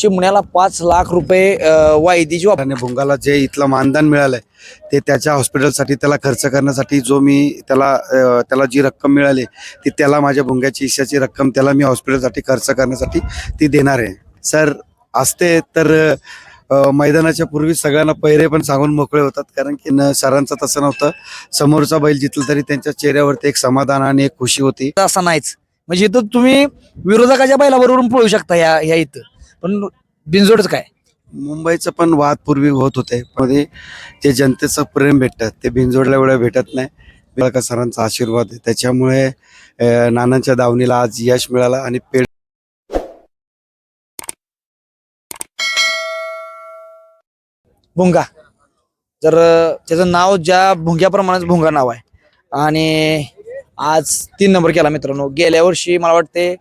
चिमण्याला पाच लाख रुपये वायदीची वाप- आणि भुंगाला जे इथलं मानधन मिळालंय ते त्याच्या हॉस्पिटलसाठी त्याला खर्च करण्यासाठी जो मी त्याला अं, त्याला जी रक्कम मिळाली ती त्याला माझ्या भुंग्याची हिश्श्याची रक्कम त्याला मी हॉस्पिटलसाठी खर्च करण्यासाठी ती देणार आहे. सर असते तर अं, मैदानाच्या पूर्वी सगळ्यांना पहिरे पण सांगून मोकळे होतात कारण की न सरांचं तसं नव्हतं. समोरचा बैल जितला तरी त्यांच्या चेहऱ्यावरती एक समाधान आणि एक खुशी होती. असा नाहीच. म्हणजे इथं तुम्ही विरोधकाच्या बैलाबरोबर पळू शकता या या इथं. पण बिनजोडच काय? मुंबईचं पण वाद पूर्वी होत होते. मध्ये जे जनतेचं प्रेम भेटतं ते बिनजोडल्या वेळा भेटत नाही. बिळका सरांचा आशीर्वाद आहे. त्याच्यामुळे अं, नानांच्या दावणीला आज यश मिळालं आणि पेड भुंगा. तर अं, त्याचं नाव ज्या भुंग्याप्रमाणेच भुंगा नाव आहे. आणि आज तीन नंबर केला मित्रांनो. गेल्या वर्षी मला वाटते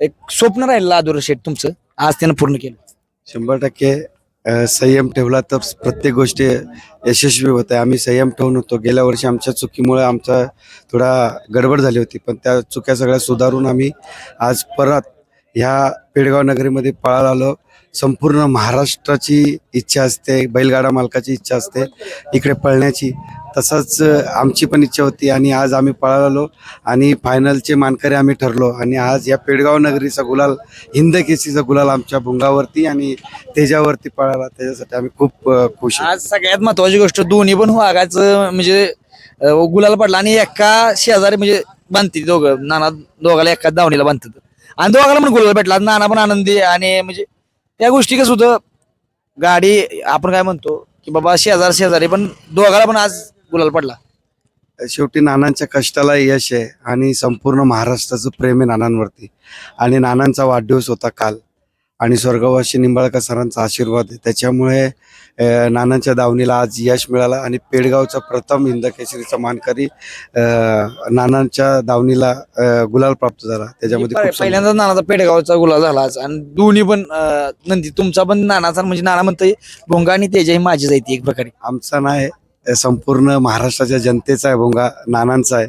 एक स्वप्न राहिलं आदुर शेठ तुमचं. आज त्यानं पूर्ण केलं. शंभर टक्के संयम ठेवला तर प्रत्येक गोष्टी यशस्वी होत आहे. आम्ही संयम ठेवून होतो. गेल्या वर्षी आमच्या चुकीमुळे आमचा थोडा गडबड झाली होती पण त्या चुक्या सगळ्या सुधारून आम्ही आज परत ह्या पेडगाव नगरीमध्ये पळाला आलो. संपूर्ण महाराष्ट्राची इच्छा असते बैलगाडा मालकाची इच्छा असते इकडे पळण्याची. तसंच आमची पण इच्छा होती आणि आज आम्ही पळालो आणि फायनलचे मानकरी आम्ही ठरलो. आणि आज या पेडगाव नगरीचा गुलाल हिंद केसीचा गुलाल आमच्या भुंगावरती आणि तेजावरती पळाला. त्याच्यासाठी आम्ही खूप खुश आज सगळ्यात महत्वाची गोष्ट दोन्ही पण हो, वाघाचं म्हणजे गुलाल गुलाला पडला आणि एका शेजारी म्हणजे बांधते दोघं. नाना दोघाला एका दावणीला बांधतात. आणि दोघाला पण गुलाल भेटला. नाना पण आनंदी आणि म्हणजे त्या गोष्टी कसं होतं गाडी आपण काय म्हणतो की बाबा शेजार शेजारी पण दोघाला पण आज गुलाल पडला. शेवटी नानांच्या कष्टाला यश आहे आणि संपूर्ण महाराष्ट्राचं प्रेम आहे नानांवरती. आणि नानांचा वाढदिवस होता काल. आणि स्वर्गवासी निंबाळकर सरांचा आशीर्वाद आहे. त्याच्यामुळे नानांच्या दावणीला आज यश मिळालं आणि पेडगावचा प्रथम हिंद केसरीचा मानकरी नानांच्या दावणीला गुलाल प्राप्त झाला. त्याच्यामध्ये. पहिल्यांदा नानाचा पेडगावचा गुलाल झाला आज. आणि दोन्ही पण नंदी तुमचा पण नानाचा म्हणजे नाना म्हणतोय भोंगा आणि तेजा ही माझी जायती एक प्रकारे. आमचा नाही संपूर्ण महाराष्ट्राच्या जनतेचा आहे भोंगा नानांचा आहे.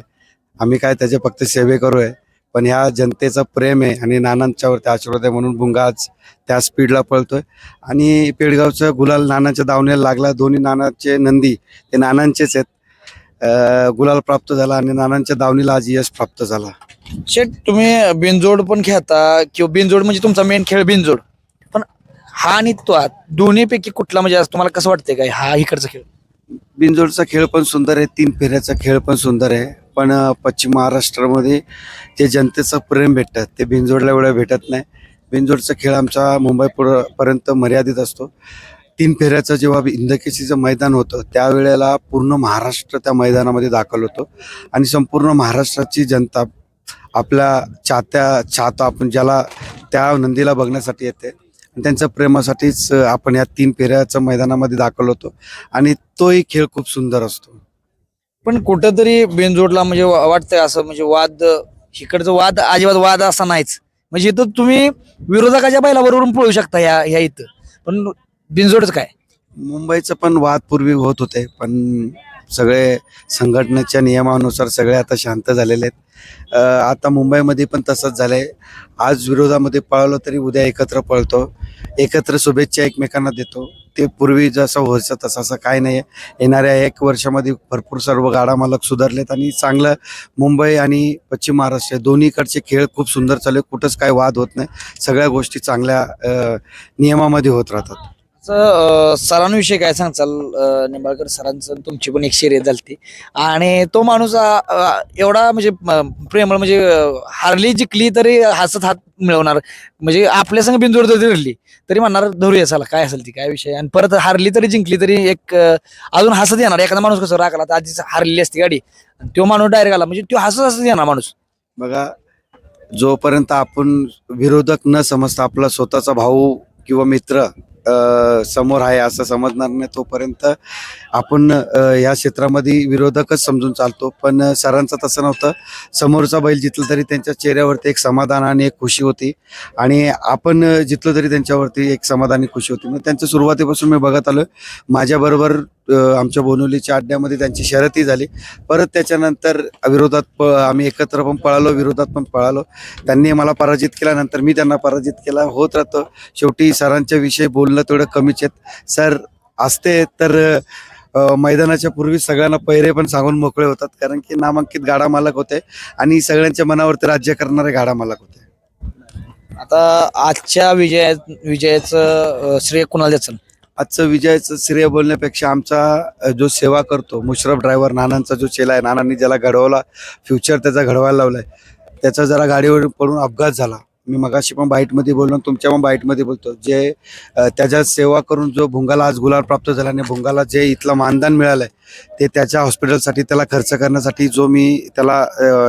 आम्ही काय त्याचे फक्त सेवे करू आहे पण ह्या जनतेचं प्रेम आहे आणि नानांच्यावरती आशीर्वाद आहे म्हणून भुंगा आज त्या स्पीडला पळतोय. आणि पेडगावचं गुलाल नानाच्या दावणीला लागला. दोन्ही नानाचे नंदी ते नानांचेच आहेत. अ, गुलाल प्राप्त झाला आणि नानांच्या दावणीला आज यश प्राप्त झाला. शेट तुम्ही बिनजोड पण खेळता किंवा बिनजोड म्हणजे तुमचा मेन खेळ बिनजोड. पण हा आणि तो हा दोन्हीपैकी कुठला म्हणजे आज तुम्हाला कसं वाटतंय काय? हा इकडचा खेळ. बिनजोडचा खेळ पण सुंदर आहे. तीन फेऱ्याचा खेळ पण सुंदर आहे. पण पश्चिम महाराष्ट्रामध्ये जे जनतेचं प्रेम भेटतं ते भिंजोडला एवढं भेटत नाही. बिनजोडचा खेळ आमचा मुंबई पर्यंत मर्यादित असतो. तीन फेऱ्याचं जेव्हा इंदकेशीचं मैदान होतं त्यावेळेला पूर्ण महाराष्ट्र त्या मैदानामध्ये दाखल होतो. आणि संपूर्ण महाराष्ट्राची जनता आपल्या चाहत्या चाहता आपण ज्याला त्या नंदीला बघण्यासाठी येते. आणि त्यांच्या प्रेमासाठीच आपण या तीन फेऱ्याचं मैदानामध्ये दाखल होतो. आणि तोही खेळ खूप सुंदर असतो. पण कुठंतरी बिनजोडला म्हणजे वा- वाटतंय असं म्हणजे वाद इकडचं वाद अजिबात वाद असा नाहीच. म्हणजे इथं तुम्ही विरोधकाच्या बैलाबरोबर पळू शकता या या इथं. पण बिनजोडच काय? मुंबईचं पण वाद पूर्वी होत होते पण सगळे संघटनेच्या नियमानुसार सगळे आता शांत झालेले आहेत. अ, आता मुंबईमध्ये पण तसंच झालंय. आज विरोधामध्ये पळालो तरी उद्या एकत्र पळतो. एकत्र शुभेच्छा एकमेकांना देतो. ते पूर्वी जसं व्हायचं तसं असं काय नाही. आहे येणाऱ्या एक वर्षामध्ये भरपूर सर्व गाडा मालक सुधारलेत आणि चांगलं मुंबई आणि पश्चिम महाराष्ट्र दोन्हीकडचे खेळ खूप सुंदर चालू आहे कुठंच काय वाद होत नाही. सगळ्या गोष्टी चांगल्या नियमामध्ये होत राहतात. सरांविषयी काय सांगचाल निंबाळकर सरांचं? तुमची पण एक शर्यत झाली आणि तो माणूस एवढा म्हणजे प्रेमळ म्हणजे हारली जिंकली तरी हसत हात मिळवणार. म्हणजे आपल्या संग बिनजोड जरी रडली तरी म्हणणार धरूया चला काय असेल ती काय विषय? आणि परत हारली तरी जिंकली तरी एक अजून हसत येणार. एखादा माणूस कसं राखला तर आधीच हारलेली असते गाडी. आणि तो माणूस डायरेक्ट आला. म्हणजे तो हसत हसत येणार माणूस. बघा जोपर्यंत आपण विरोधक न समजता आपला स्वतःचा भाऊ किंवा मित्र समोर आहे असं समजणार नाही तोपर्यंत आपण या क्षेत्रामध्ये विरोधकच समजून चालतो. पण सरांचं तसं नव्हतं. समोरचा बैल जितलं तरी त्यांच्या चेहऱ्यावरती एक समाधान आणि एक खुशी होती. आणि आपण जितलं तरी त्यांच्यावरती एक समाधान आणि खुशी होती. मग त्यांच्या सुरुवातीपासून मी बघत आलो माझ्याबरोबर आमच्या बोनवलीच्या अड्ड्यामध्ये त्यांची शर्यतही झाली. परत त्याच्यानंतर विरोधात प आम्ही एकत्र पण पळालो विरोधात पण पळालो. त्यांनी मला पराजित केल्यानंतर मी त्यांना पराजित केला. होत राहतो. शेवटी सरांच्या विषयी बोलणं थोडं कमीच आहेत. सर असते तर मैदानाच्या पूर्वी सगळ्यांना पैरे पण सांगून मोकळे होतात. कारण की नामांकित गाडा मालक होते आणि सगळ्यांच्या मनावरती राज्य करणारे गाडा मालक होते. आता आजच्या विजया विजयाचं श्रेय कुणाला द्यायचं आजचं विजयाचं श्रेय बोलण्यापेक्षा आमचा जो सेवा करतो मुशरफ ड्रायव्हर नानांचा जो चेला आहे नानांनी ज्याला घडवला फ्युचर त्याचा घडवायला लावलाय त्याचा जरा गाडीवर पडून अपघात झाला. मी मगाशी पण बाईटमध्ये बोललो तुमच्या पण बाईटमध्ये बोलतो जे त्याच्या सेवा करून जो भुंगाला आज गुलाल प्राप्त झाला आणि भुंगाला जे इथलं मानधन मिळालंय ते त्याच्या हॉस्पिटलसाठी त्याला खर्च करण्यासाठी जो मी त्याला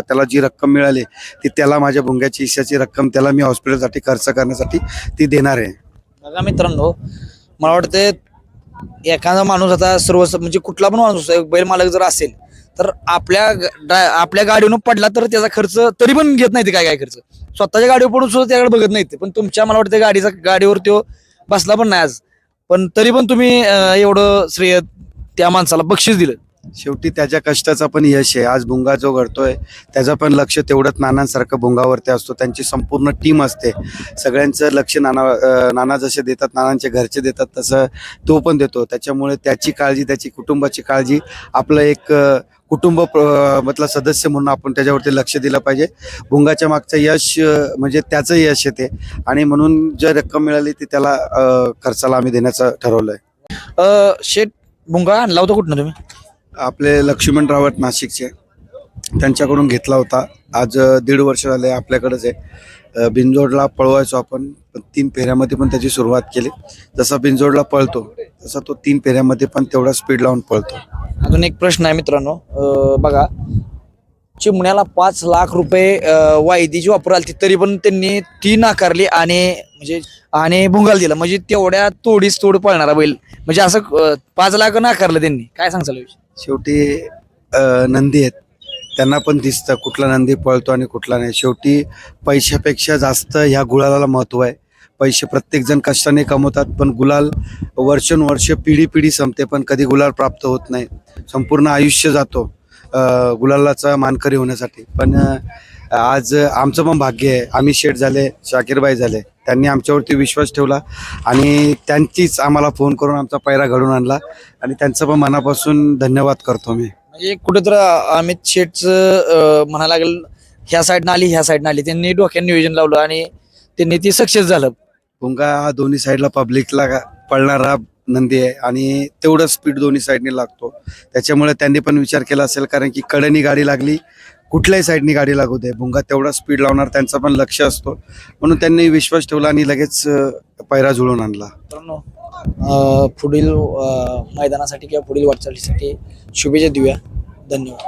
त्याला जी रक्कम मिळाली ती त्याला माझ्या भुंग्याची हिश्श्याची रक्कम त्याला मी हॉस्पिटलसाठी खर्च करण्यासाठी ती देणार आहे. बघा मित्रांनो मला वाटतं एखादा माणूस आता सर्व म्हणजे कुठला पण माणूस बैल मालक जर असेल तर आपल्या ग- आपल्या गाडीवरून पडला तर त्याचा खर्च तरी पण घेत नाही ते काय काय खर्च. स्वतःच्या गाडीवर पडून सुद्धा त्याकडे बघत नाही पण तुमच्या मला वाटतं गाडीचा गाडीवर तो बसला पण नाही आज. पण तरी पण तुम्ही एवढं श्रेय त्या माणसाला बक्षीस दिलं. शेवटी त्याच्या कष्टाचा पण यश आहे. आज भुंगा जो घडतोय त्याचं पण लक्ष तेवढंच नानांसारखं भुंगावरती असतो. त्यांची संपूर्ण टीम असते. सगळ्यांचं लक्ष नाना अं, नाना जसे देतात नानांचे घरचे देतात तसं तो पण देतो. त्याच्यामुळे त्याची काळजी त्याची कुटुंबाची काळजी आपलं एक अं, कुटुंब प्र- मधला सदस्य म्हणून आपण त्याच्यावरती लक्ष दिलं पाहिजे. भुंगाच्या मागचं यश अं, म्हणजे त्याचं यश येते. आणि म्हणून जे रक्कम मिळाली ती त्याला अं, खर्चाला आम्ही देण्याचं ठरवलंय. अं, शेठ भुंगा आणला होता कुठनं तुम्ही? आपले लक्ष्मण रावत नाशिकचे त्यांच्याकडून घेतला होता. आज दीड वर्ष झाले आपल्याकडेच आहे. बिंजोडला पळवायचो आपण तीन फेऱ्यामध्ये पण त्याची सुरुवात केली. जसा बिंजोडला पळतो तसा तो तीन फेऱ्यामध्ये पण तेवढा स्पीड लावून पळतो. अजून एक प्रश्न आहे मित्रांनो. बघा चिमण्याला पाच लाख रुपये वायदी वायदीची वापर आली तरी पण त्यांनी ती नाकारली आणि म्हणजे आणि भुंगाल दिला. म्हणजे तेवढ्या तोडीस तोड पळणारा बैल. म्हणजे असं पाच लाख नाकारलं त्यांनी. काय सांगचाल विषय शेवटी नंदी आहेत. त्यांना पण दिसतं कुठला नंदी पळतो आणि कुठला नाही. शेवटी पैशापेक्षा जास्त ह्या गुलालाला महत्त्व आहे. पैसे प्रत्येकजण कष्टाने कमवतात पण गुलाल वर्षानुवर्ष पिढी पिढी संपते पण कधी गुलाल प्राप्त होत नाही. संपूर्ण आयुष्य जातो गुलालाचा मानकरी होण्यासाठी. पण आज आमचं पण भाग्य आहे. आम्ही शेठ झाले शाकीरबाई झाले. त्यांनी आमच्यावरती विश्वास ठेवला आणि त्यांचीच आम्हाला फोन करून आमचा पैरा घडून आणला. आणि त्यांचं पण मनापासून धन्यवाद करतो मी. म्हणजे कुठेतरी अमित शेठचं म्हणायला लागेल ह्या साईडनं आली ह्या साईडनं आली. त्यांनी डोक्यात नियोजन लावलं आणि त्यांनी ती सक्सेस झालं. भुंगा हा दोन्ही साईडला पब्लिकला पळणारा नंदी आहे आणि तेवढं स्पीड दोन्ही साईडने लागतो. त्याच्यामुळे त्यांनी पण विचार केला असेल कारण की कडेनी गाडी लागली कुठल्याही साईडनी गाडी लागू दे. भुंगा तेवढा स्पीड लावणार त्यांचा पण लक्ष असतो. म्हणून त्यांनी विश्वास ठेवला आणि लगेच पैरा जुळून आणला. पुढील मैदानासाठी किंवा पुढील वाटचालीसाठी शुभेच्छा देऊया. धन्यवाद.